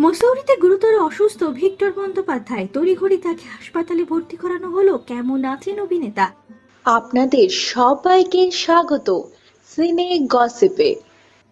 মুসৌরিতে গুরুতর অসুস্থ ভিক্টর বন্দ্যোপাধ্যায় তড়িঘড়ি তাকে হাসপাতালে ভর্তি করানো হলো। কেমন আছেন অভিনেতা? আপনাদের সবাইকে স্বাগত। সিনে গসিপে।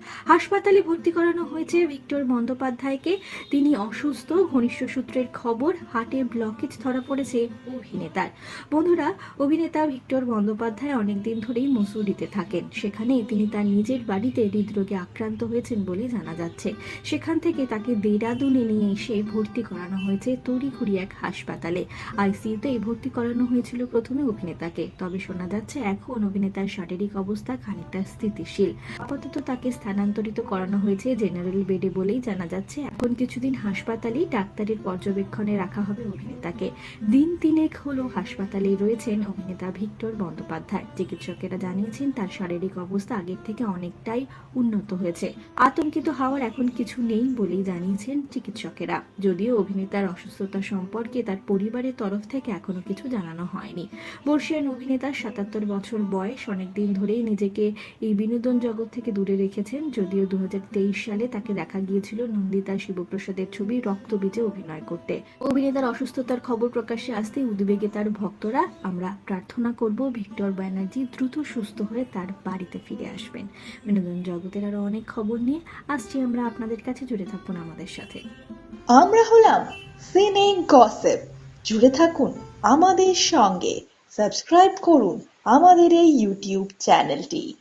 হাসপাতালে ভর্তি করানো হয়েছে ভিক্টর বন্দ্যোপাধ্যায়কে। তিনি অসুস্থ, ঘনিষ্ঠ সূত্রের খবর হার্টে ব্লকেজ ধরা পড়েছে অভিনেতার। বন্ধুরা, অভিনেতা ভিক্টর বন্দ্যোপাধ্যায় অনেকদিন ধরেই মসুরিতে থাকেন। সেখানে তিনি তার নিজের বাড়িতে হৃদরোগে আক্রান্ত হয়েছেন বলে জানা যাচ্ছে। সেখান থেকে তাকে দেরাদুনে নিয়ে এসে ভর্তি করানো হয়েছে তড়িঘড়ি এক হাসপাতালে। আইসিইউতে ভর্তি করানো হয়েছিল প্রথমে অভিনেতাকে। তবে শোনা যাচ্ছে, এখন অভিনেতার শারীরিক অবস্থা খানিকটা স্থিতিশীল। আপাতত তাকে স্থানান্তরিত করানো হয়েছে জেনারেল বেডে বলেই জানা যাচ্ছে। এখন কিছুদিন হাসপাতালেই ডাক্তারের পর্যবেক্ষণে রাখা হবে অভিনেতাকে। দিন তিনেক হলো হাসপাতালেই রয়েছেন অভিনেতা ভিক্টর বন্দ্যোপাধ্যায়। চিকিৎসকেরা জানিয়েছেন, তার শারীরিক অবস্থা আগের থেকে অনেকটাই উন্নত হয়েছে। আতঙ্কিত হওয়ার এখন কিছু নেই বলেই জানিয়েছেন চিকিৎসকেরা। যদিও অভিনেতার অসুস্থতা সম্পর্কে তার পরিবারের তরফ থেকে এখনও কিছু জানানো হয়নি। বর্ষিয়ান অভিনেতার সাতাত্তর বছর বয়স অনেকদিন ধরেই নিজেকে এই বিনোদন জগৎ থেকে দূরে রেখেছেন যদিও দু হাজার তেইশ সালে তাকে দেখা গিয়েছিল নন্দিতা শিবপ্রসাদের ছবি রক্তবীজে অভিনয় করতে। অভিনেতার অসুস্থতার খবর প্রকাশ্যে আসতেই উদ্বেগে তার ভক্তরা, আমরা প্রার্থনা করব ভিক্টর ব্যানার্জি দ্রুত সুস্থ হয়ে তার বাড়িতে ফিরে আসবেন। বিনোদন জগতের আরও অনেক খবর নিয়ে আসছি আমরা আপনাদের কাছে, জুড়ে থাকুন আমাদের সাথে। আমরা হলাম সিনে গসিপ। জুড়ে থাকুন আমাদের সঙ্গে। সাবস্ক্রাইব করুন আমাদের এই ইউটিউব চ্যানেলটি।